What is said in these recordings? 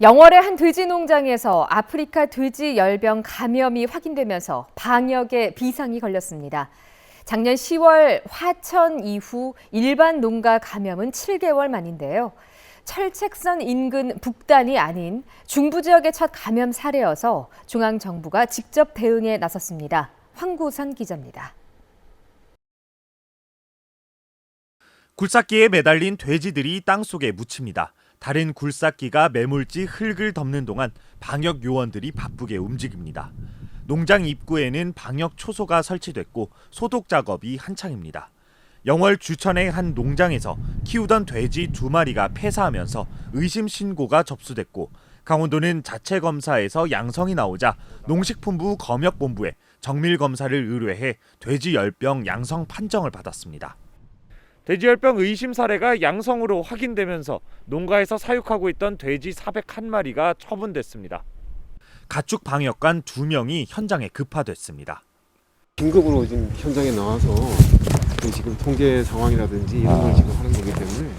영월의 한 돼지 농장에서 아프리카 돼지 열병 감염이 확인되면서 방역에 비상이 걸렸습니다. 작년 10월 화천 이후 일반 농가 감염은 7개월 만인데요. 철책선 인근 북단이 아닌 중부 지역의 첫 감염 사례여서 중앙 정부가 직접 대응에 나섰습니다. 황구선 기자입니다. 굴삭기에 매달린 돼지들이 땅 속에 묻힙니다. 다른 굴삭기가 매몰지 흙을 덮는 동안 방역 요원들이 바쁘게 움직입니다. 농장 입구에는 방역 초소가 설치됐고 소독 작업이 한창입니다. 영월 주천의 한 농장에서 키우던 돼지 두 마리가 폐사하면서 의심 신고가 접수됐고 강원도는 자체 검사에서 양성이 나오자 농식품부 검역본부에 정밀 검사를 의뢰해 돼지 열병 양성 판정을 받았습니다. 돼지열병 의심 사례가 양성으로 확인되면서 농가에서 사육하고 있던 돼지 401마리가 처분됐습니다. 가축 방역관 2명이 현장에 급파됐습니다. 긴급으로 지금 현장에 나와서 그 지금 통계 상황이라든지 이런 걸 지금 하는 거기 때문에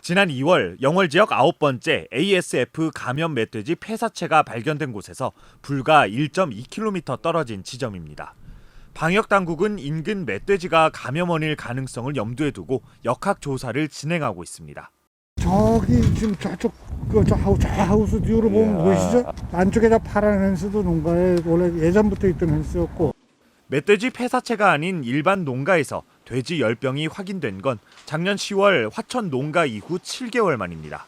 지난 2월 영월 지역 아홉 번째 ASF 감염 멧돼지 폐사체가 발견된 곳에서 불과 1.2km 떨어진 지점입니다. 방역 당국은 인근 멧돼지가 감염원일 가능성을 염두에 두고 역학 조사를 진행하고 있습니다. 저기 지금 저쪽 그저 하우 저 하우스 뒤로 보면 보이시죠? 안쪽에 저 파란 펜스도 농가에 원래 예전부터 있던 펜스였고 멧돼지 폐사체가 아닌 일반 농가에서 돼지 열병이 확인된 건 작년 10월 화천 농가 이후 7개월 만입니다.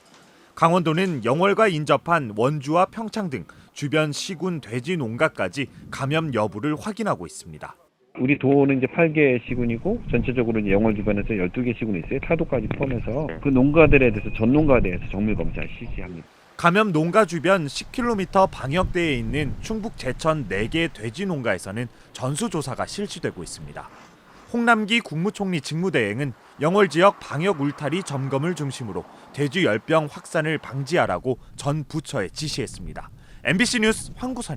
강원도는 영월과 인접한 원주와 평창 등 주변 시군 돼지 농가까지 감염 여부를 확인하고 있습니다. 우리 도는 이제 8개 시군이고 전체적으로 이제 영월 주변에서 12개 시군이 있어요. 타도까지 포함해서 그 농가들에 대해서 전 농가에 대해서 정밀 검사 실시합니다. 감염 농가 주변 10km 방역대에 있는 충북 제천 4개 돼지 농가에서는 전수 조사가 실시되고 있습니다. 홍남기 국무총리 직무대행은 영월 지역 방역 울타리 점검을 중심으로 돼지 열병 확산을 방지하라고 전 부처에 지시했습니다. MBC 뉴스 황구선입니다.